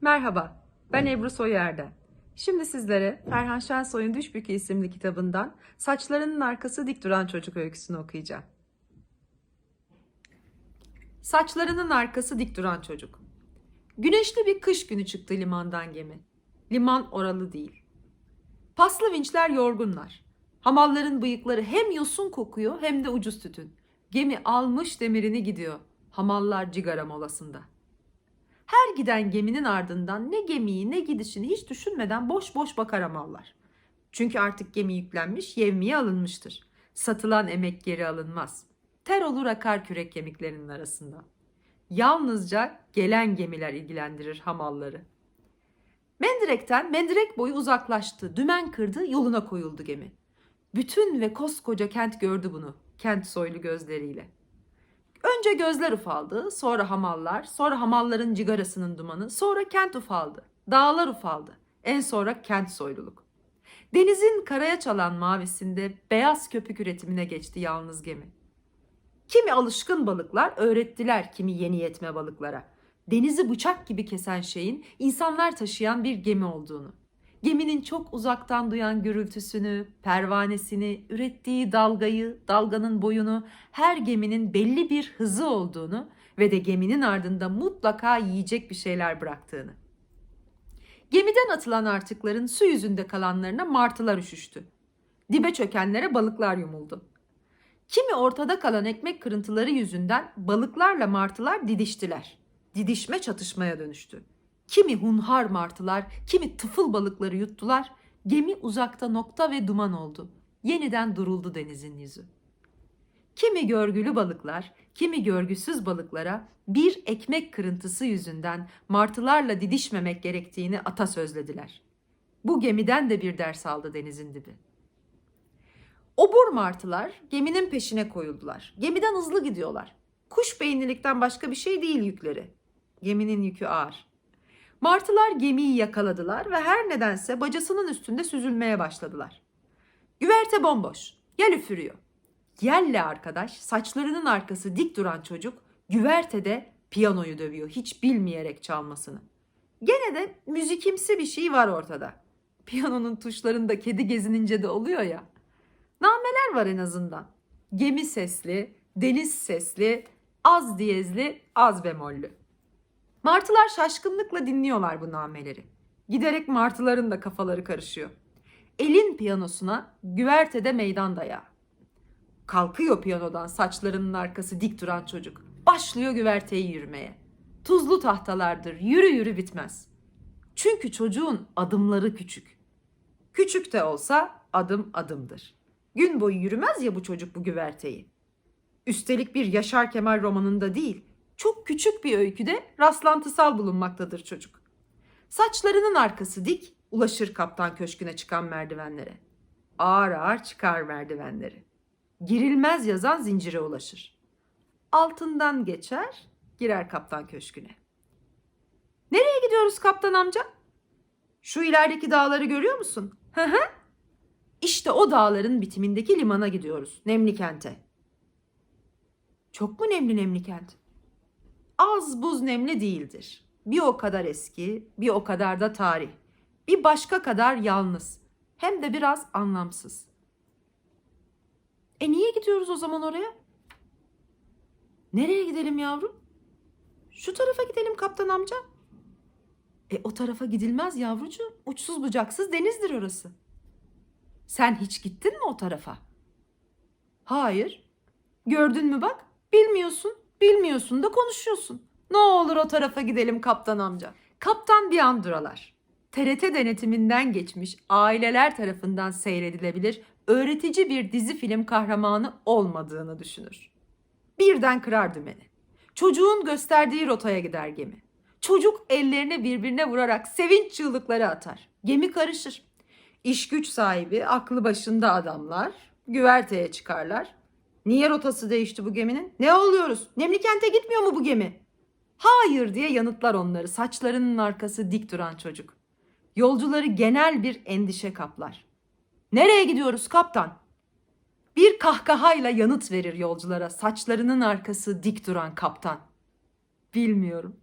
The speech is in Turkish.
Merhaba, ben Ebru Soyer'den. Şimdi sizlere Ferhan Şensoy'un Düşbükü isimli kitabından Saçlarının Arkası Dik Duran Çocuk öyküsünü okuyacağım. Saçlarının arkası dik duran çocuk. Güneşli bir kış günü çıktı limandan gemi. Liman oralı değil. Paslı vinçler yorgunlar. Hamalların bıyıkları hem yosun kokuyor hem de ucuz tütün. Gemi almış demirini gidiyor. Hamallar cigara molasında. Her giden geminin ardından ne gemiyi ne gidişini hiç düşünmeden boş boş bakar hamallar. Çünkü artık gemi yüklenmiş, yevmiye alınmıştır. Satılan emek geri alınmaz. Ter olur akar kürek kemiklerinin arasında. Yalnızca gelen gemiler ilgilendirir hamalları. Mendirek'ten mendirek boyu uzaklaştı, dümen kırdı, yoluna koyuldu gemi. Bütün ve koskoca kent gördü bunu, kent soylu gözleriyle. Önce gözler ufaldı, sonra hamallar, sonra hamalların cigarasının dumanı, sonra kent ufaldı, dağlar ufaldı, en sonra kent soyluluk. Denizin karaya çalan mavisinde beyaz köpük üretimine geçti yalnız gemi. Kimi alışkın balıklar öğrettiler kimi yeni yetme balıklara. Denizi bıçak gibi kesen şeyin insanlar taşıyan bir gemi olduğunu. Geminin çok uzaktan duyan gürültüsünü, pervanesini, ürettiği dalgayı, dalganın boyunu, her geminin belli bir hızı olduğunu ve de geminin ardında mutlaka yiyecek bir şeyler bıraktığını. Gemiden atılan artıkların su yüzünde kalanlarına martılar üşüştü. Dibe çökenlere balıklar yumuldu. Kimi ortada kalan ekmek kırıntıları yüzünden balıklarla martılar didiştiler. Didişme çatışmaya dönüştü. Kimi hunhar martılar, kimi tıfıl balıkları yuttular. Gemi uzakta nokta ve duman oldu. Yeniden duruldu denizin yüzü. Kimi görgülü balıklar, kimi görgüsüz balıklara bir ekmek kırıntısı yüzünden martılarla didişmemek gerektiğini atasözlediler. Bu gemiden de bir ders aldı denizin dibi. Obur martılar geminin peşine koyuldular. Gemiden hızlı gidiyorlar. Kuş beyinlilikten başka bir şey değil yükleri. Geminin yükü ağır. Martılar gemiyi yakaladılar ve her nedense bacasının üstünde süzülmeye başladılar. Güverte bomboş. Yel üfürüyor. Yelle arkadaş, saçlarının arkası dik duran çocuk güvertede piyanoyu dövüyor hiç bilmeyerek çalmasını. Gene de müzikimsi bir şey var ortada. Piyanonun tuşlarında kedi gezinince de oluyor ya. Nameler var en azından. Gemi sesli, deniz sesli, az diyezli, az bemollü. Martılar şaşkınlıkla dinliyorlar bu nameleri. Giderek martıların da kafaları karışıyor. Elin piyanosuna güvertede meydan dayağı. Kalkıyor piyanodan saçlarının arkası dik duran çocuk. Başlıyor güverteyi yürümeye. Tuzlu tahtalardır, yürü yürü bitmez. Çünkü çocuğun adımları küçük. Küçük de olsa adım adımdır. Gün boyu yürümez ya bu çocuk bu güverteyi. Üstelik bir Yaşar Kemal romanında değil, çok küçük bir öyküde rastlantısal bulunmaktadır çocuk. Saçlarının arkası dik, ulaşır kaptan köşküne çıkan merdivenlere. Ağır ağır çıkar merdivenleri. Girilmez yazan zincire ulaşır. Altından geçer, girer kaptan köşküne. Nereye gidiyoruz kaptan amca? Şu ilerideki dağları görüyor musun? Hı hı. İşte o dağların bitimindeki limana gidiyoruz. Nemli kente. Çok mu nemli nemli kent? Az buz nemli değildir. Bir o kadar eski, bir o kadar da tarih. Bir başka kadar yalnız. Hem de biraz anlamsız. E niye gidiyoruz o zaman oraya? Nereye gidelim yavrum? Şu tarafa gidelim kaptan amca. E o tarafa gidilmez yavrucuğum. Uçsuz bucaksız denizdir orası. Sen hiç gittin mi o tarafa? Hayır. Gördün mü bak? Bilmiyorsun. Bilmiyorsun da konuşuyorsun. Ne olur o tarafa gidelim kaptan amca. Kaptan bir an duralar. TRT denetiminden geçmiş aileler tarafından seyredilebilir öğretici bir dizi film kahramanı olmadığını düşünür. Birden kırar dümeni. Çocuğun gösterdiği rotaya gider gemi. Çocuk ellerini birbirine vurarak sevinç çığlıkları atar. Gemi karışır. İş güç sahibi, aklı başında adamlar güverteye çıkarlar. Niye rotası değişti bu geminin? Ne oluyoruz? Nemlikent'e gitmiyor mu bu gemi? Hayır diye yanıtlar onları saçlarının arkası dik duran çocuk. Yolcuları genel bir endişe kaplar. Nereye gidiyoruz kaptan? Bir kahkahayla yanıt verir yolculara saçlarının arkası dik duran kaptan. Bilmiyorum.